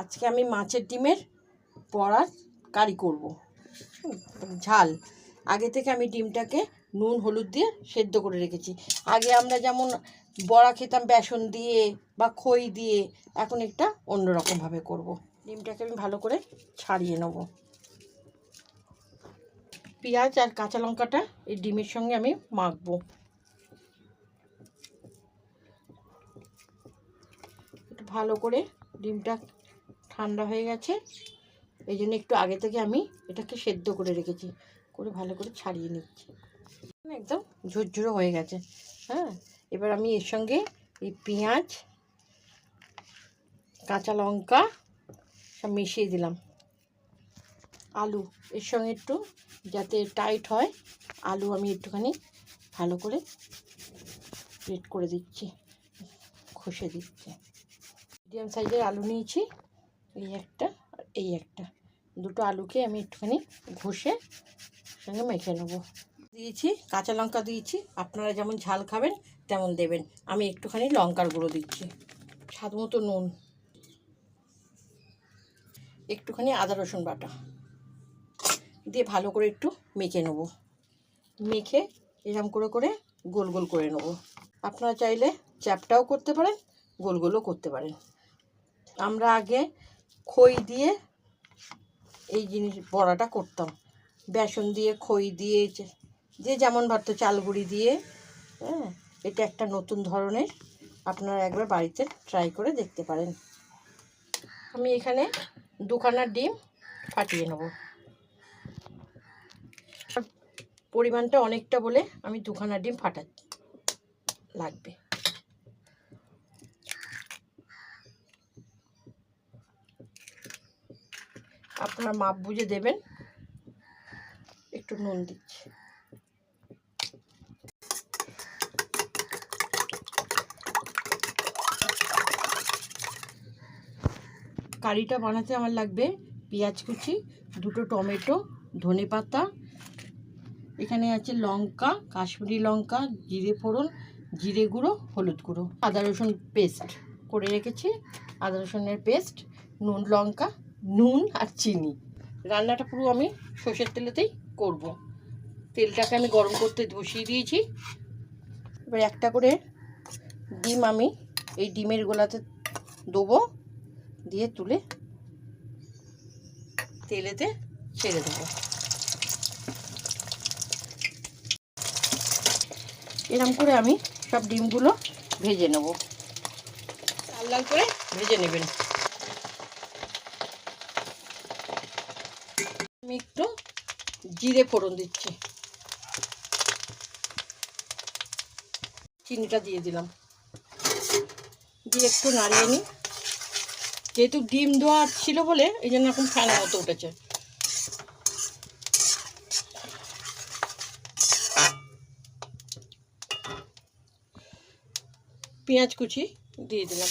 আজকে আমি মাছের ডিমের বড়ার কারি করব। ঝাল। আগে থেকে আমি ডিমটাকে নুন, হলুদ দিয়ে সেদ্ধ করে রেখেছি। আগে আমরা যেমন বড়া খেতাম বেসন দিয়ে বা খই দিয়ে, এখন একটা অন্যরকমভাবে করব। ডিমটাকে আমি ভালো করে ছাড়িয়ে নেব। পেঁয়াজ আর কাঁচা লঙ্কাটা এই ডিমের সঙ্গে আমি মাখবো। ভালো করে ডিমটা ঠান্ডা হয়ে গেছে। এই জন্য একটু আগে থেকে আমি এটাকে সেদ্ধ করে রেখেছি, করে ভালো করে ছাড়িয়ে নিচ্ছি। একদম ঝুরঝুরো হয়ে গেছে। হ্যাঁ এবার আমি এর সঙ্গে এই পেঁয়াজ, কাঁচা লঙ্কা সব মিশিয়ে দিলাম। আলু, এর সঙ্গে একটু যাতে টাইট হয়, আলু আমি একটুখানি ভালো করে রেড করে দিচ্ছি ঘষে দিচ্ছি। মিডিয়াম সাইজের আলু নিয়েছি। এই একটা এই একটা। দুটো আলুকে আমি একটুখানি ঘষে সঙ্গে মেখে নেব। দিয়েছি, কাঁচা লঙ্কা দিয়েছি, আপনারা যেমন ঝাল খাবেন তেমন দেবেন। আমি একটুখানি লঙ্কার গুঁড়ো দিচ্ছি, স্বাদ মতো নুন। একটুখানি আদা রসুন বাটা দিয়ে ভালো করে একটু মেখে নেব। মেখে এরম করে করে গোল গোল করে নেব। আপনারা চাইলে চ্যাপটাও করতে পারেন, গোল গোলও করতে পারেন। আমরা আগে খই দিয়ে এই জিনিস বড়াটা করতাম। বেসন দিয়ে, খই দিয়ে, যে- যেমন ভাবতো চালগুড়ি দিয়ে হ্যাঁ এটা একটা নতুন ধরনের আপনারা একবার বাড়িতে ট্রাই করে দেখতে পারেন। আমি এখানে দুখানা ডিম ফাটিয়ে নেব। পরিমাণটা অনেকটা বলে আমি দুখানা ডিম ফাটাচ্ছি লাগবে। আপনার মাপ বুঝে দেবেন। একটু নুন দিচ্ছি। কারিটা বানাতে আমার লাগবে পেঁয়াজ কুচি, দুটো টমেটো, ধনে পাতা, এখানে আছে লঙ্কা, কাশ্মীরি লঙ্কা, জিরে ফোড়ন, জিরে গুঁড়ো, হলুদ গুঁড়ো। আদা রসুন পেস্ট করে রেখেছি। আদা রসুনের পেস্ট নুন, লঙ্কা নুন আর চিনি। রান্নাটা পুরো আমি সর্ষের তেলেতেই করব। তেলটাকে আমি গরম করতে বসিয়ে দিয়েছি। এবার একটা করে ডিম আমি এই ডিমের গোলাতে দেবো। দিয়ে তুলে তেলেতে ছেড়ে দেবো। এরম করে আমি সব ডিমগুলো ভেজে নেব। লাল লাল করে ভেজে নেবেন। আমি একটু জিরে ফোড়ন দিচ্ছি। চিনিটা দিয়ে দিলাম। দিয়ে একটু নাড়িয়ে নিই। যেহেতু ডিম দেওয়া ছিল বলে, এই জন্য এখন ফ্যানের মতো উঠেছে। পেঁয়াজ কুচি দিয়ে দিলাম।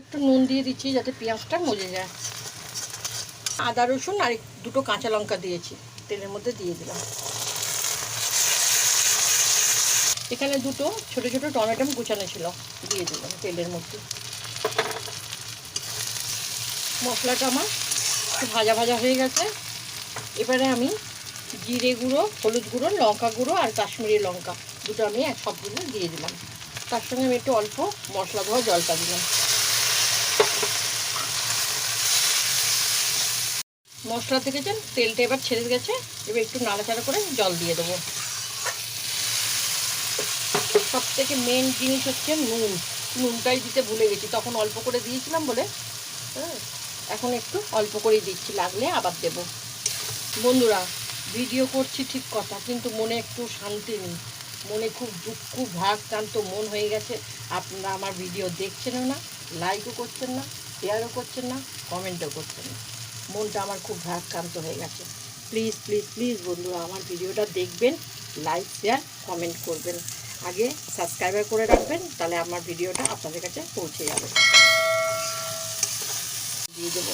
একটু নুন দিয়ে দিচ্ছি যাতে পেঁয়াজটা মজে যায়। আদা, রসুন আর দুটো কাঁচা লঙ্কা দিয়েছি। তেলের মধ্যে দিয়ে দিলাম। এখানে দুটো ছোট ছোট টমেটো কুচানো ছিল, দিয়ে দিলাম তেলের মধ্যে। মশলাটা আমার একটু ভাজা ভাজা হয়ে গেছে। এবারে আমি জিরে গুঁড়ো, হলুদ গুঁড়ো, লঙ্কা গুঁড়ো আর কাশ্মীরি লঙ্কা দুটো আমি এক সবগুলো দিয়ে দিলাম। তার সঙ্গে আমি একটু অল্প মশলা ধোয়া জলটা দিলাম। মশলা দেখেছেন তেলটা এবার ছেড়ে গেছে, এবার একটু নাড়াচাড়া করে জল দিয়ে দেবো। সব থেকে মেন জিনিস হচ্ছে নুন। নুনটাই দিতে ভুলে গেছি, তখন অল্প করে দিয়েছিলাম বলে। হ্যাঁ এখন একটু অল্প করেই দিচ্ছি, লাগলে আবার দেব। বন্ধুরা, ভিডিও করছি ঠিক কথা, কিন্তু মনে একটু শান্তি নেই। মনে খুব দুঃখ ভারাক্রান্ত মন হয়ে গেছে। আপনারা আমার ভিডিও দেখছেনও না লাইকও করছেন না শেয়ারও করছেন না কমেন্টও করছেন না। মনটা আমার খুব ভারাক্রান্ত হয়ে গেছে। প্লিজ প্লিজ প্লিজ বন্ধুরা, আমার ভিডিওটা দেখবেন লাইক শেয়ার কমেন্ট করবেন। আগে সাবস্ক্রাইবার করে রাখবেন, তাহলে আমার ভিডিওটা আপনাদের কাছে পৌঁছে যাবে। দিয়ে দেবো।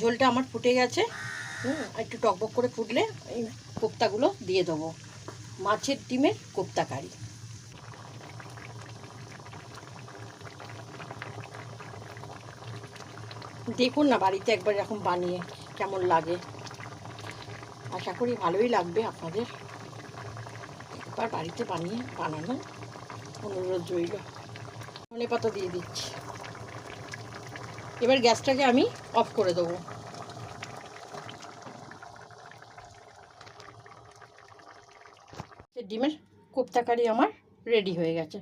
ঝোলটা আমার ফুটে গেছে। হুম, একটু টকবক করে ফুটলে এই কোপ্তাগুলো দিয়ে দেবো। মাছের ডিমের কোপ্তা কারি দেখুন না বাড়িতে একবার এরকম বানিয়ে কেমন লাগে। আশা করি ভালোই লাগবে আপনাদের। একবার বাড়িতে বানিয়ে বানানো অনুরোধ রইল। ধনে পাতা দিয়ে দিচ্ছি। এবার গ্যাসটাকে আমি অফ করে দেবো। সে ডিমের কোপ্তা কারি আমার রেডি হয়ে গেছে।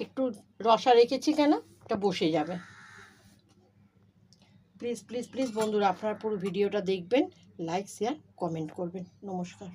একটু রসা রেখেছি কেন? এটা বসে যাবে। প্লিজ প্লিজ প্লিজ বন্ধুরা আপনারা পুরো ভিডিওটা দেখবেন লাইক শেয়ার কমেন্ট করবেন। নমস্কার।